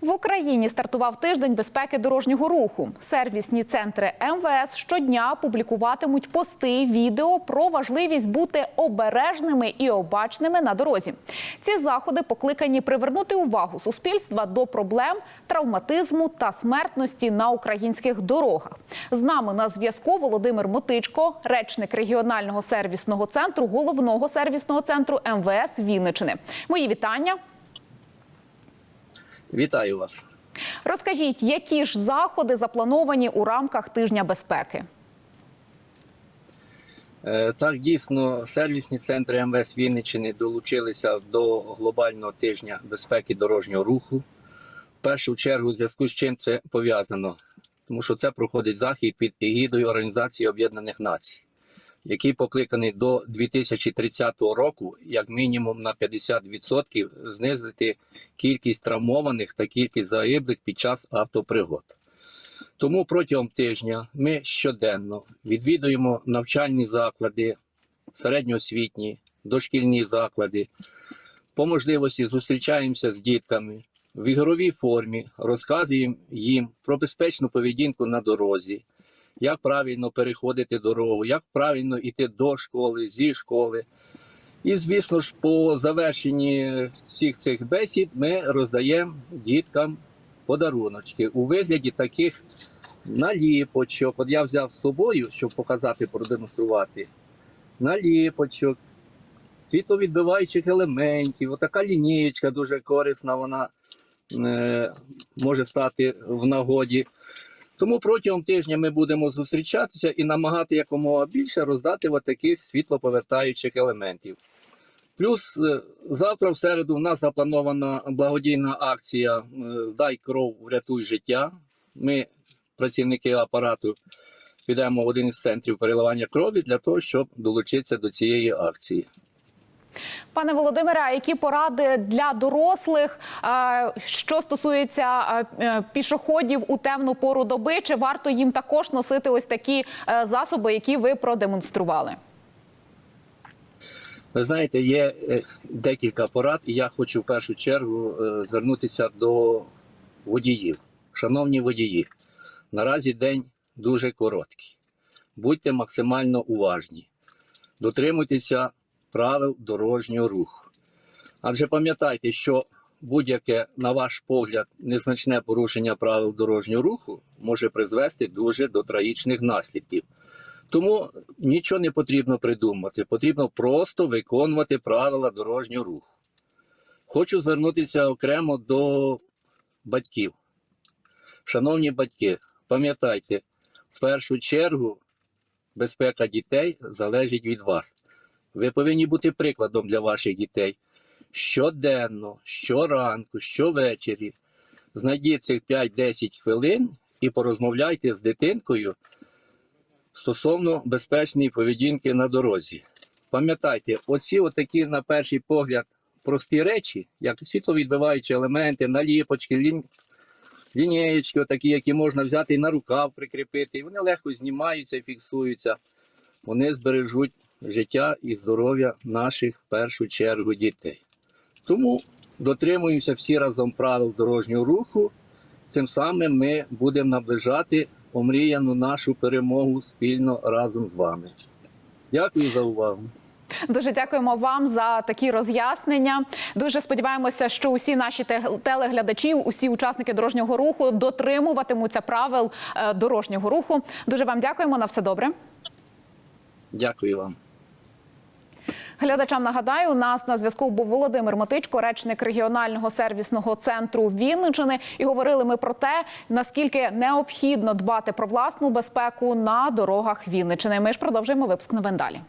В Україні стартував тиждень безпеки дорожнього руху. Сервісні центри МВС щодня публікуватимуть пости, відео про важливість бути обережними і обачними на дорозі. Ці заходи покликані привернути увагу суспільства до проблем травматизму та смертності на українських дорогах. З нами на зв'язку Володимир Мотичко, речник регіонального сервісного центру, головного сервісного центру МВС Вінничини. Мої вітання. Вітаю вас. Розкажіть, які ж заходи заплановані у рамках тижня безпеки? Е, Так, дійсно, сервісні центри МВС Вінниччини долучилися до глобального тижня безпеки дорожнього руху. В першу чергу, в зв'язку з чим це пов'язано, тому що це проходить захід під егідою Організації Об'єднаних Націй, який покликаний до 2030 року, як мінімум на 50% знизити кількість травмованих та кількість загиблих під час автопригод. Тому протягом тижня ми щоденно відвідуємо навчальні заклади, середньоосвітні, дошкільні заклади. По можливості зустрічаємося з дітками в ігровій формі, розказуємо їм про безпечну поведінку на дорозі, як правильно переходити дорогу, як правильно йти до школи, зі школи. І, звісно ж, по завершенні всіх цих бесід ми роздаємо діткам подаруночки у вигляді таких наліпочок. От я взяв з собою, щоб показати, продемонструвати. Наліпочок, світловідбиваючих елементів. Отака лінієчка дуже корисна, вона е, може стати в нагоді. Тому протягом тижня ми будемо зустрічатися і намагати якомога більше роздати от таких світлоповертаючих елементів. Плюс е, завтра в середу в нас запланована благодійна акція е, Здай кров, врятуй життя. Ми, працівники апарату, підемо в один із центрів переливання крові для того, щоб долучитися до цієї акції. Пане Володимире, а які поради для дорослих, що стосується е, пішоходів у темну пору доби, чи варто їм також носити ось такі е, засоби, які ви продемонстрували? Ви знаєте, є е, декілька порад, і я хочу в першу чергу звернутися до водіїв. Шановні водії, наразі день дуже короткий. Будьте максимально уважні, дотримуйтеся правил дорожнього руху. Адже пам'ятайте, що будь-яке, на ваш погляд, незначне порушення правил дорожнього руху може призвести дуже до трагічних наслідків. Тому нічого не потрібно придумати, потрібно просто виконувати правила дорожнього руху. Хочу звернутися окремо до батьків. Шановні батьки, пам'ятайте, в першу чергу безпека дітей залежить від вас. Ви повинні бути прикладом для ваших дітей. Щоденно, щоранку, щовечері. Знайдіть цих 5-10 хвилин і порозмовляйте з дитинкою стосовно безпечної поведінки на дорозі. Пам'ятайте, оці отакі, на перший погляд, прості речі, як світловідбиваючі елементи, наліпочки, лін... лінієчки, отакі, які можна взяти і на рукав прикріпити, і вони легко знімаються і фіксуються. Вони збережуть життя і здоров'я наших в першу чергу дітей. Тому дотримуємося всі разом правил дорожнього руху. Цим самим ми будемо наближати омріяну нашу перемогу спільно разом з вами. Дякую за увагу. Дуже дякуємо вам за такі роз'яснення. Дуже сподіваємося, що усі наші телеглядачі, усі учасники дорожнього руху дотримуватимуться правил е, дорожнього руху. Дуже вам дякуємо на все добре. Дякую вам. Глядачам нагадаю, у нас на зв'язку був Володимир Мотичко, речник регіонального сервісного центру Вінничини. І говорили ми про те, наскільки необхідно дбати про власну безпеку на дорогах Вінничини. Ми ж продовжуємо випуск новин далі.